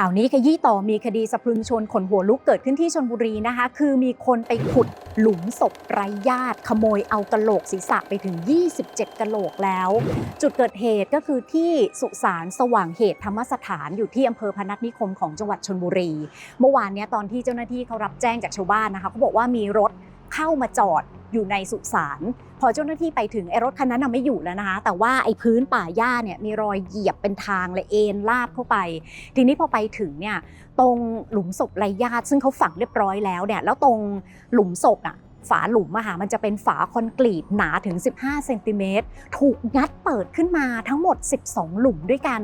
ข่าวนี้ขยี้ต่อมีคดีสะพรึงชนขนหัวลุกเกิดขึ้นที่ชนบุรีนะคะ คือมีคนไปขุดหลุมศพไร้ญาติขโมยเอากะโหลกศีรษะไปถึง 27กะโหลกแล้ว จุดเกิดเหตุก็คือที่สุสานสว่างเหตุธรรมสถานอยู่ที่อำเภอพนัสนิคมของจังหวัดชนบุรี เมื่อวานนี้ตอนที่เจ้าหน้าที่เขารับแจ้งจากชาวบ้านนะคะเขาบอกว่ามีรถ เข้ามาจอดอยู่ในสุสานพอเจ้าหน้าที่ไปถึงไอ้รถคันนั้นไม่อยู่แล้วนะคะ แต่ว่าไอ้พื้นป่าหญ้าเนี่ยมีรอยเหยียบเป็นทางและเอ็นลาบเข้าไป ทีนี้พอไปถึงเนี่ยตรงหลุมศพไรญาติซึ่งเขาฝังเรียบร้อยแล้วเนี่ยแล้วตรงหลุมศพอะฝาหลุมอะค่ะมันจะเป็นฝาคอนกรีตหนาถึง 15เซนติเมตรถูกงัดเปิดขึ้นมาทั้งหมด 12 หลุมด้วยกัน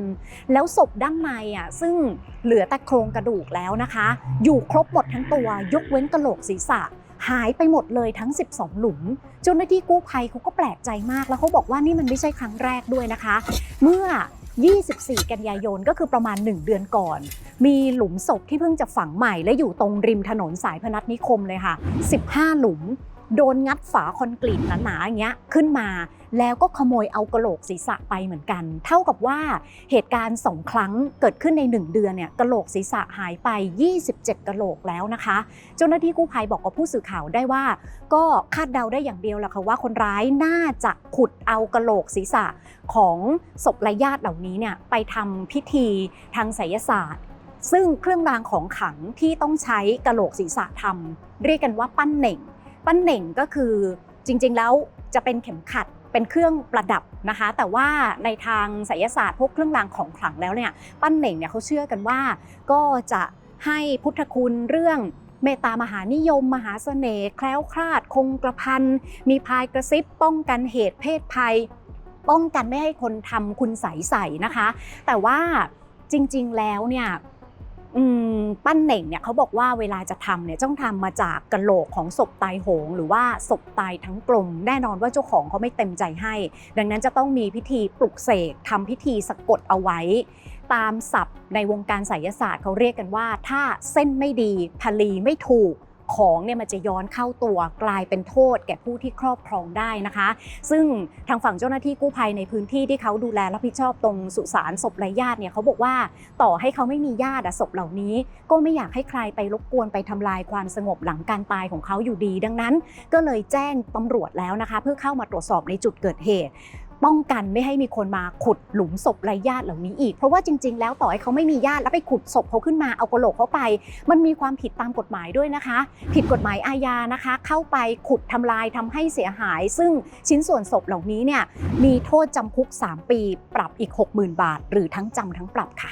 แล้วศพด้านในอะซึ่งเหลือแต่โครงกระดูกแล้วนะคะ อยู่ครบหมดทั้งตัว ยกเว้นกระโหลกศีรษะ หายไปหมดเลยทั้ง 12 หลุมเจ้าหน้าที่กู้ภัยเขาก็แปลกใจมาก แล้วเขาบอกว่านี่มันไม่ใช่ครั้งแรกด้วยนะคะ เมื่อ 24 กันยายนก็คือประมาณ 1 เดือนก่อน มีหลุมศพที่เพิ่งจะฝังใหม่ และอยู่ตรงริมถนนสายพนัสนิคมเลยค่ะ 15 หลุม โดนงัดฝาคอนกรีตหนาๆอย่างเงี้ยขึ้นมา แล้วก็ขโมยเอากระโหลกศีรษะไปเหมือนกัน เท่ากับว่าเหตุการณ์สองครั้งเกิดขึ้นใน 1 เดือนเนี่ยกระโหลกศีรษะหายไป 27 กระโหลกแล้วนะคะ เจ้าหน้าที่กู้ภัยบอกกับผู้สื่อข่าวได้ว่า ก็คาดเดาได้อย่างเดียวแหละค่ะว่าคนร้ายน่าจะขุดเอากระโหลกศีรษะของศพไร้ญาติเหล่านี้เนี่ยไปทำพิธีทางไสยศาสตร์ซึ่งเครื่องรางของขลังที่ต้องใช้กระโหลกศีรษะทำเรียกกันว่าปั้นเหน่ง ปั้นเหน่งก็คือจริงๆแล้วจะเป็นเข็มขัดเป็นเครื่องประดับนะคะ แต่ว่าในทางไสยศาสตร์พวกเครื่องรางของขลังแล้วเนี่ยปั้นเหน่งเนี่ยเขาเชื่อกันว่า ก็จะให้พุทธคุณเรื่องเมตตามหานิยม มหาเสน่ห์แคล้วคลาด คงกระพันมีพายกระซิบป้องกันเหตุเพศภัย ป้องกันไม่ให้คนทำคุณใสใสนะคะ แต่ว่าจริงๆแล้วเนี่ย ปั้นเหน่งเนี่ยเขาบอกว่าเวลาจะทำเนี่ยต้องทำมาจากกระโหลกของศพตายโหง หรือว่าศพตายทั้งกลมแน่นอนว่าเจ้าของเขาไม่เต็มใจให้ ดังนั้นจะต้องมีพิธีปลุกเสกทำพิธีสะกดเอาไว้ ตามศัพท์ในวงการไสยศาสตร์เขาเรียกกันว่า ถ้าเส้นไม่ดีพลีไม่ถูก ของเนี่ยมันจะย้อนเข้าตัวกลายเป็นโทษแก่ผู้ที่ครอบครองได้นะคะ ซึ่งทางฝั่งเจ้าหน้าที่กู้ภัยในพื้นที่ที่เขาดูแลรับผิดชอบตรงสุสานศพไร้ญาติเนี่ยเขาบอกว่าต่อให้เขาไม่มีญาติศพเหล่านี้ ก็ไม่อยากให้ใครไปรบกวนไปทำลายความสงบหลังการตายของเขาอยู่ดี ดังนั้น ก็เลยแจ้งตำรวจแล้วนะคะ เพื่อเข้ามาตรวจสอบในจุดเกิดเหตุ ป้องกันไม่ให้มีคนมาขุดหลุมศพไร้ญาติเหล่านี้อีก เพราะว่าจริง ๆ แล้วต่อให้เขาไม่มีญาติแล้วไปขุดศพเขาขึ้นมาเอากระโหลกเขาไป มันมีความผิดตามกฎหมายด้วยนะคะ ผิดกฎหมายอาญานะคะ เข้าไปขุดทำลายทำให้เสียหาย ซึ่งชิ้นส่วนศพเหล่านี้เนี่ยมีโทษจำคุก 3 ปี ปรับอีก 60,000 บาท หรือทั้งจำทั้งปรับค่ะ